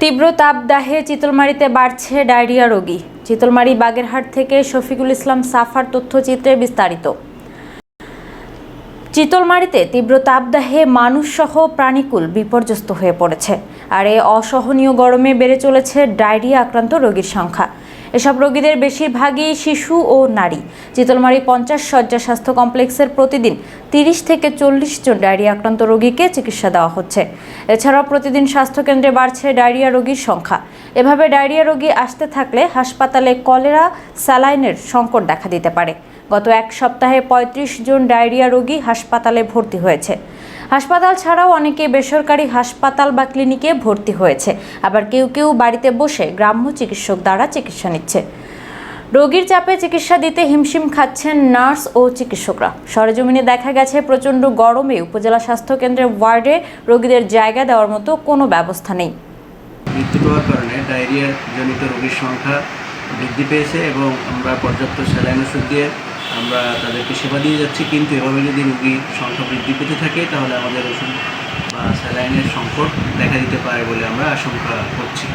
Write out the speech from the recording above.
তীব্র তাপদাহে চিতলমারিতে বাড়ছে ডায়রিয়া রোগী। চিতলমারি বাগেরহাট থেকে শফিকুল ইসলাম সাফার তথ্যচিত্রে বিস্তারিত। চিতলমারিতে তীব্র তাপদাহে মানুষসহ প্রাণীকুল বিপর্যস্ত হয়ে পড়েছে। আর এ অসহনীয় গরমে বেড়ে চলেছে ডায়রিয়া আক্রান্ত রোগীর সংখ্যা। এসব রোগীদের বেশিরভাগই শিশু ও নারী। চিতলমারি পঞ্চাশ শয্যা স্বাস্থ্য কমপ্লেক্সের প্রতিদিন তিরিশ থেকে চল্লিশ জন ডায়রিয়া আক্রান্ত রোগীকে চিকিৎসা দেওয়া হচ্ছে। এছাড়াও প্রতিদিন স্বাস্থ্যকেন্দ্রে বাড়ছে ডায়রিয়া রোগীর সংখ্যা। এভাবে ডায়রিয়া রোগী আসতে থাকলে হাসপাতালে কলেরা, স্যালাইনের সংকট দেখা দিতে পারে। গত এক সপ্তাহে ৩৫ জন ডায়রিয়া রোগী হাসপাতালে ভর্তি হয়েছে। হাসপাতাল ছাড়াও অনেকে বেসরকারি হাসপাতাল বা ক্লিনিকে ভর্তি হয়েছে। আবার কেউ কেউ বাড়িতে বসে গ্রাম্য চিকিৎসক দ্বারা চিকিৎসা নিচ্ছে। রোগীর চাপে চিকিৎসা দিতে হিমশিম খাচ্ছেন নার্স ও চিকিৎসকরা। সরেজমিনে দেখা গেছে, প্রচণ্ড গরমে উপজেলা স্বাস্থ্য কেন্দ্রের ওয়ার্ডে রোগীদের জায়গা দেওয়ার মতো কোনো ব্যবস্থা নেই। মৃত্যু পাওয়ার কারণে ডায়রিয়া জনিত রোগীর সংখ্যা বৃদ্ধি পেয়েছে এবং আমরা পর্যাপ্ত স্যালাইন ওষুধ দিয়ে আমরা তাদেরকে সেবা দিয়ে যাচ্ছি, কিন্তু এভাবে যদি রুগীর সংখ্যা বৃদ্ধি পেতে থাকে, তাহলে আমাদের ওষুধ বা স্যালাইনের সংকট দেখা দিতে পারে বলে আমরা আশঙ্কা করছি।